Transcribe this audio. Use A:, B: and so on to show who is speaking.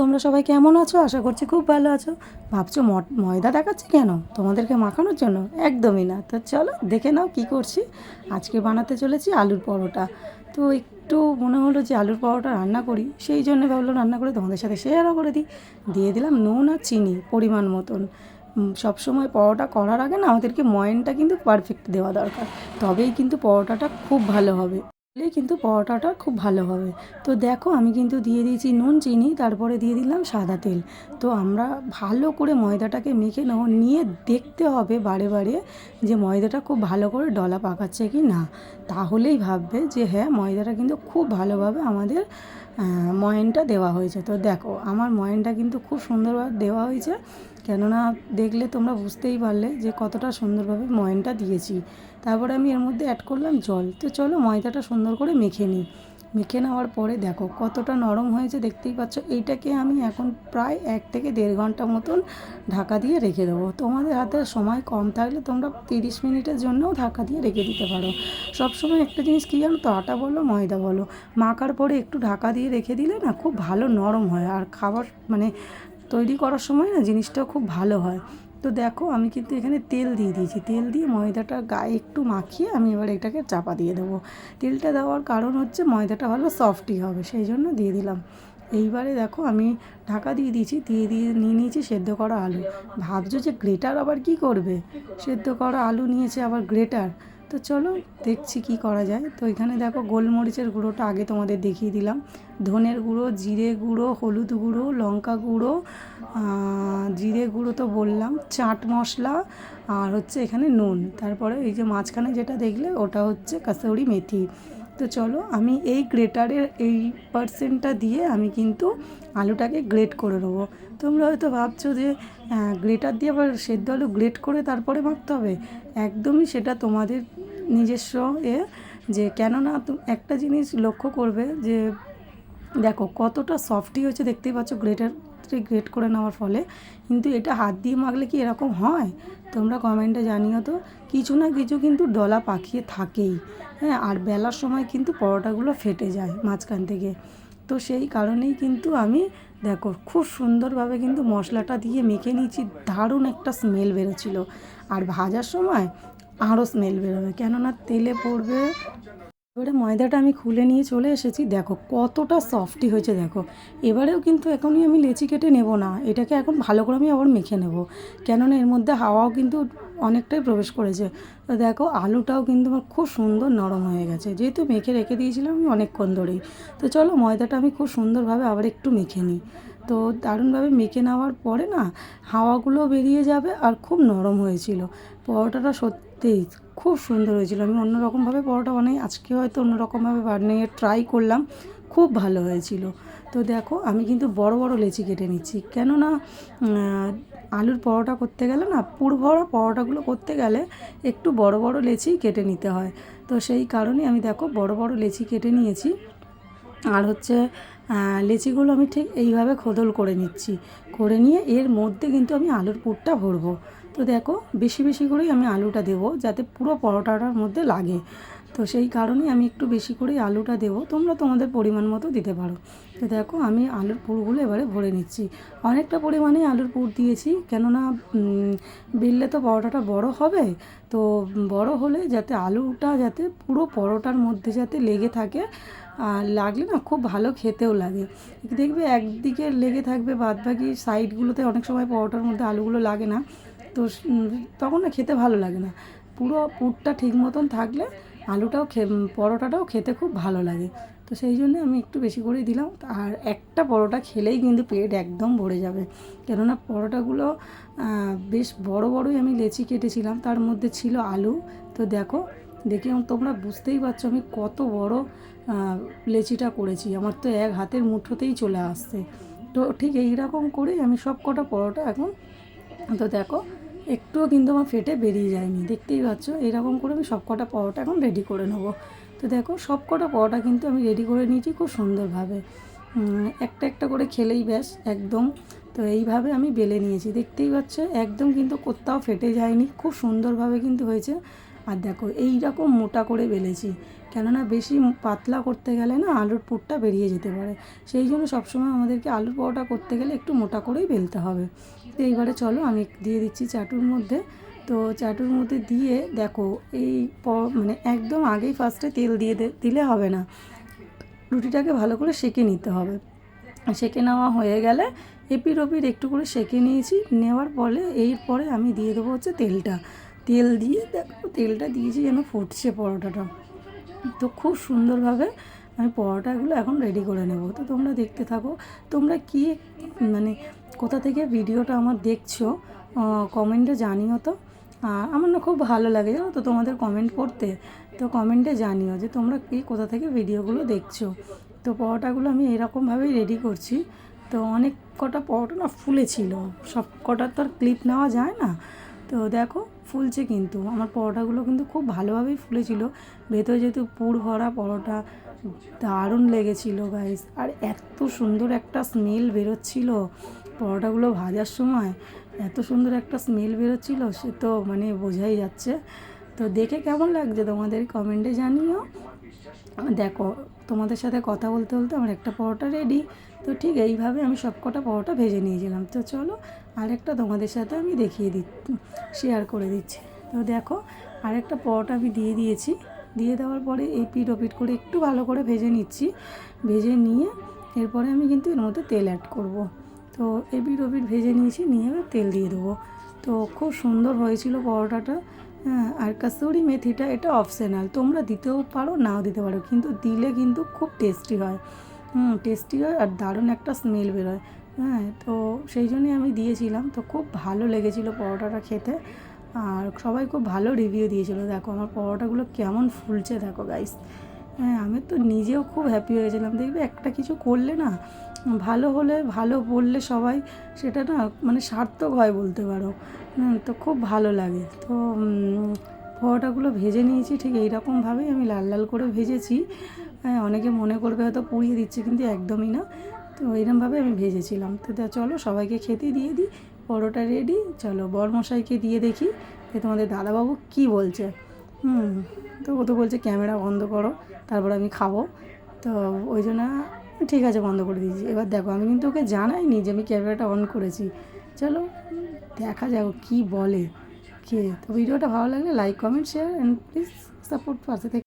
A: তোমরা সবাই কেমন আছো? আশা করছি খুব ভালো আছো। ভাবছ ময়দা দেখাচ্ছি কেন? তোমাদেরকে মাখানোর জন্য? একদমই না। তো চলো, দেখে নাও কি করছি। আজকে বানাতে চলেছি আলুর পরোটা। তো একটু মনে হলো যে আলুর পরোটা রান্না করি। সেই জন্য ভাবলাম রান্না করে তোমাদের সাথে শেয়ারও করে দিই। দিয়ে দিলাম নুন আর চিনি পরিমাণ মতন। সবসময় পরোটা করার আগে না আমাদেরকে ময়নটা কিন্তু পারফেক্ট দেওয়া দরকার। তবেই কিন্তু পরোটাটা খুব ভালো হবে। তাহলেই কিন্তু পরোটাটা খুব ভালো হবে। তো দেখো আমি কিন্তু দিয়ে দিয়েছি নুন, চিনি, তারপরে দিয়ে দিলাম সাদা তেল। তো আমরা ভালো করে ময়দাটাকে মেখে নেব। নিয়ে দেখতে হবে বারে বারে যে ময়দাটা খুব ভালো করে ডলা পাকাচ্ছে কি না। তাহলেই ভাববে যে হ্যাঁ ময়দাটা কিন্তু খুব ভালোভাবে আমাদের ময়নটা দেওয়া হয়েছে। তো দেখো, আমার ময়নটা কিন্তু খুব সুন্দরভাবে দেওয়া হয়েছে। কেননা দেখলে তোমরা বুঝতেই পারলে যে কতটা সুন্দরভাবে ময়নটা দিয়েছি। তারপরে আমি এর মধ্যে অ্যাড করলাম জল। তো চলো ময়দাটা সুন্দর করে মেখে নিই। মেখে নেওয়ার পরে দেখো কতটা নরম হয়েছে, দেখতেই পাচ্ছ। এইটাকে আমি এখন প্রায় এক থেকে দেড় ঘণ্টা মতন ঢাকা দিয়ে রেখে দেবো। তোমাদের হাতে সময় কম থাকলে তোমরা তিরিশ মিনিটের জন্যও ঢাকা দিয়ে রেখে দিতে পারো। সবসময় একটা জিনিস কী জানো তো, আটা বলো, ময়দা বলো। মাখার পরে একটু ঢাকা দিয়ে রেখে দিলে না খুব ভালো নরম হয়। আর খাবার মানে তৈরি করার সময় না জিনিসটাও খুব ভালো হয়। তো দেখো আমি কিন্তু এখানে তেল দিয়ে দিয়েছি। তেল দিয়ে ময়দাটা গায়ে একটু মাখিয়ে আমি এবার এটাকে চাপা দিয়ে দেবো। তেলটা দেওয়ার কারণ হচ্ছে ময়দাটা ভালো সফটই হবে, সেই জন্য দিয়ে দিলাম। এইবারে দেখো আমি ঢাকা দিয়ে দিয়েছি, দিয়ে দিয়ে নিয়ে নিয়েছি সেদ্ধ করা আলু। ভাবছ যে গ্রেটার আবার কি করবে? সেদ্ধ করা আলু নিয়েছে আবার গ্রেটার। তো চলো দেখছি কি করা যায়। তো এখানে দেখো গোলমরিচের গুঁড়োটা আগে তোমাদের দেখিয়ে দিলাম। ধনের গুঁড়ো, জিরে গুঁড়ো, হলুদ গুঁড়ো, লঙ্কা গুঁড়ো জিরে গুঁড়ো তো বললাম, চাট মশলা আর হচ্ছে এখানে নুন। তারপরে এই যে মাঝখানে যেটা দেখলে ওটা হচ্ছে কাসৌরি মেথি। তো চলো আমি এই গ্রেটারের এই পার্সেন্টটা দিয়ে আমি কিন্তু আলুটাকে গ্রেট করে নেব। তোমরা হয়তো ভাবছ যে গ্রেটার দিয়ে আবার সেদ্ধ আলু গ্রেট করে তারপরে মাখতে হবে? একদমই সেটা তোমাদের নিজস্ব এ, যে কেননা একটা জিনিস লক্ষ্য করবে যে, দেখো কতটা সফটই হয়েছে, দেখতেই পাচ্ছ গ্রেটার গ্রেট করে নেওয়ার ফলে। কিন্তু এটা হাত দিয়ে মাখলে কি এরকম হয়? তোমরা কমেন্টে জানিও তো। কিছু না কিছু কিন্তু ডলা পাকিয়ে থাকেই। হ্যাঁ আর বেলার সময় কিন্তু পরোটাগুলো ফেটে যায় মাঝখান থেকে। তো সেই কারণেই কিন্তু আমি, দেখো, খুব সুন্দরভাবে কিন্তু মশলাটা দিয়ে মেখে নিয়েছি। দারুণ একটা স্মেল বেরোছিল আর ভাজার সময় আরও স্মেল বেরোবে। কেননা তেলে পড়বে এবারে ময়দাটা আমি খুলে নিয়ে চলে এসেছি। দেখো কতটা সফটি হয়েছে, দেখো। এবারেও কিন্তু এখনই আমি লেচি কেটে নেব না। এটাকে এখন ভালো করে আমি আবার মেখে নেব। কেননা এর মধ্যে হাওয়াও কিন্তু অনেকটাই প্রবেশ করেছে। তো দেখো আলুটাও কিন্তু আমার খুব সুন্দর নরম হয়ে গেছে। যেহেতু মেখে রেখে দিয়েছিলাম আমি অনেকক্ষণ ধরেই। তো চলো ময়দাটা আমি খুব সুন্দরভাবে আবার একটু মেখে নিই। তো দারুণভাবে মেখে নেওয়ার পরে না হাওয়াগুলো বেরিয়ে যাবে আর খুব নরম হয়েছিল। পরোটাটা সত্যিই খুব সুন্দর হয়েছিল। আমি অন্যরকমভাবে পরোটা বানাই, আজকে হয়তো অন্যরকমভাবে বানিয়ে ট্রাই করলাম। খুব ভালো হয়েছিল। তো দেখো, আমি কিন্তু বড় বড় লেচি কেটে নিচ্ছি। কেননা আলুর পরোটা করতে গেলে না পুর ভরা পরোটাগুলো করতে গেলে একটু বড় বড় লেচি কেটে নিতে হয়। তো সেই কারণে আমি দেখো বড় বড় লেচি কেটে নিয়েছি। আর হচ্ছে লেচিগুলো আমি ঠিক এইভাবে খোদল করে নিচ্ছি। করে নিয়ে এর মধ্যে কিন্তু আমি আলুর পুরটা ভরবো। তো দেখো, বেশি বেশি করেই আমি আলুটা দেবো যাতে পুরো পরোটাটার মধ্যে লাগে। তো সেই কারণেই আমি একটু বেশি করেই আলুটা দেবো। তোমরা তোমাদের পরিমাণ মতো দিতে পারো। তো দেখো, আমি আলুর পুরগুলো এবারে ভরে নিচ্ছি। অনেকটা পরিমাণে আলুর পুর দিয়েছি, কেননা বেললে তো পরোটাটা বড় হবে। তো বড় হলে যাতে আলুটা যাতে পুরো পরোটার মধ্যে যাতে লেগে থাকে, আর লাগলে না খুব ভালো খেতেও লাগে। দেখবে একদিকে লেগে থাকবে বাদ বাকি সাইডগুলোতে অনেক সময় পরোটার মধ্যে আলুগুলো লাগে না। তো তখন না খেতে ভালো লাগে না। পুরো পুরটা ঠিক মতন থাকলে আলুটাও খে পরোটাটাও খেতে খুব ভালো লাগে। তো সেই জন্য আমি একটু বেশি করেই দিলাম। আর একটা পরোটা খেলেই কিন্তু পেট একদম ভরে যাবে। কেননা পরোটাগুলো বেশ বড় বড়ই আমি লেচি কেটেছিলাম। তার মধ্যে ছিল আলু। তো দেখো, দেখে তোমরা বুঝতেই পারছ আমি কত বড় লেচিটা করেছি। আমার তো এক হাতের মুঠোতেই চলে আসছে। তো ঠিক এই রকম করেই আমি সব কটা পরোটা এখন, তো দেখো একটুও কিন্তু আমার ফেটে বেরিয়ে যায়নি, দেখতেই পাচ্ছ? এরকম করে আমি সব কটা পরোটা এখন রেডি করে নেব। তো দেখো সব কটা পরোটা কিন্তু আমি রেডি করে নিয়েছি খুব সুন্দরভাবে। একটা একটা করে খেলেই ব্যাস, একদম। তো এইভাবে আমি বেলে নিয়েছি, দেখতেই পাচ্ছ? একদম কিন্তু কোথাও ফেটে যায়নি, খুব সুন্দরভাবে কিন্তু হয়েছে। আর দেখো এই রকম মোটা করে বেলেছি। কেননা বেশি পাতলা করতে গেলে না আলুর পুরটা বেরিয়ে যেতে পারে। সেই জন্য সবসময় আমাদেরকে আলুর পরোটা করতে গেলে একটু মোটা করেই বেলতে হবে। তো এইবারে চলো, আমি দিয়ে দিচ্ছি চাটুর মধ্যে। তো চাটুর মধ্যে দিয়ে দেখো, এই মানে একদম আগেই ফার্স্টে তেল দিয়ে দিলে হবে না। রুটিটাকে ভালো করে সেঁকে নিতে হবে। সেঁকে নেওয়া হয়ে গেলে এপির ওপির একটু করে সেঁকে নিয়েছি। নেওয়ার পরে, এরপরে আমি দিয়ে দেবো হচ্ছে তেলটা। তেল দিয়ে দেখো, তেলটা দিয়েছি যেন ফুটছে পরোটাটা। তো খুব সুন্দরভাবে আমি পরোটাগুলো এখন রেডি করে নেব। তো তোমরা দেখতে থাকো। তোমরা কি মানে কোথা থেকে ভিডিওটা আমার দেখছ কমেন্টে জানিও তো। আমার না খুব ভালো লাগে জানো তো তোমাদের কমেন্ট পড়তে। তো কমেন্টে জানিও যে তোমরা কি, কোথা থেকে ভিডিওগুলো দেখছ। তো পরোটাগুলো আমি এরকমভাবেই রেডি করছি। তো অনেক কটা পরোটা না ফুলেছিল। সব কটার তো আর ক্লিপ নেওয়া যায় না। তো দেখো ফুলছে কিন্তু। আমার পরোটাগুলো কিন্তু খুব ভালোভাবেই ফুলেছিল। ভেতরে যেহেতু পুর ভরা পরোটা, দারুণ লেগেছিল গাইস আর এত সুন্দর একটা স্মেল বেরোচ্ছিল পরোটাগুলো ভাজার সময়। এত সুন্দর একটা স্মেল বেরোচ্ছিল, সে তো মানে বোঝাই যাচ্ছে। তো দেখে কেমন লাগছে তোমাদের? কমেন্টে জানিও। দেখো তোমাদের সাথে কথা বলতে বলতে আমার একটা পরোটা রেডি তো ঠিক এইভাবে আমি সব কটা পরোটা ভেজে নিয়েছিলাম। তো চলো আরেকটা তোমাদের সাথে আমি দেখিয়ে দি শেয়ার করে দিচ্ছি। তো দেখো আরেকটা পরোটা আমি দিয়ে দিয়েছি। দিয়ে দেওয়ার পরে এই পিট ও পিট করে একটু ভালো করে ভেজে নিচ্ছি। ভেজে নিয়ে এরপরে আমি কিন্তু এর মধ্যে তেল অ্যাড করব। তো এপিট ওপিট ভেজে নিয়েছি, নিয়ে তেল দিয়ে দেবো। তো খুব সুন্দর হয়েছিল পরোটাটা। হ্যাঁ আর কাসুরি মেথিটা এটা অপশনাল তোমরা দিতেও পারো, নাও দিতে পারো, কিন্তু দিলে কিন্তু খুব টেস্টি হয়। হুম টেস্টি হয় আর দারুণ একটা স্মেল বেরোয়। হ্যাঁ তো সেই জন্যই আমি দিয়েছিলাম। তো খুব ভালো লেগেছিল পরোটাটা খেতে। আর সবাই খুব ভালো রিভিউ দিয়েছিলো। দেখো, আমার পরোটাগুলো কেমন ফুলছে, দেখো গাইস হ্যাঁ আমি তো নিজেও খুব হ্যাপি হয়েছিলাম। দেখবে একটা কিছু করলে না ভালো হলে ভালো বললে সবাই সেটা না মানে সার্থক হয় বলতে পারো। হুম, তো খুব ভালো লাগে। তো পরোটাগুলো ভেজে নিয়েছি ঠিক এইরকমভাবেই আমি লাল লাল করে ভেজেছি। হ্যাঁ অনেকে মনে করবে হয়তো পুড়িয়ে দিচ্ছে কিন্তু একদমই না। তো এইরকমভাবে আমি ভেজেছিলাম। তো তা চলো সবাইকে খেতে দিয়ে দিই পরোটা রেডি চলো বরমশাইকে দিয়ে দেখি যে তোমাদের দাদাবাবু কি বলছে। হুম। তো ও তো বলছে, ক্যামেরা বন্ধ করো, তারপর আমি খাব। তো ওই জন্য ঠিক আছে, বন্ধ করে দিয়েছি। এবার দেখো, আমি কিন্তু ওকে জানাইনি যে আমি ক্যামেরাটা অন করেছি। চলো, দেখা যাক কি বলে। কে? তো ভিডিওটা ভালো লাগলে like comment share and please support পাশে থেকে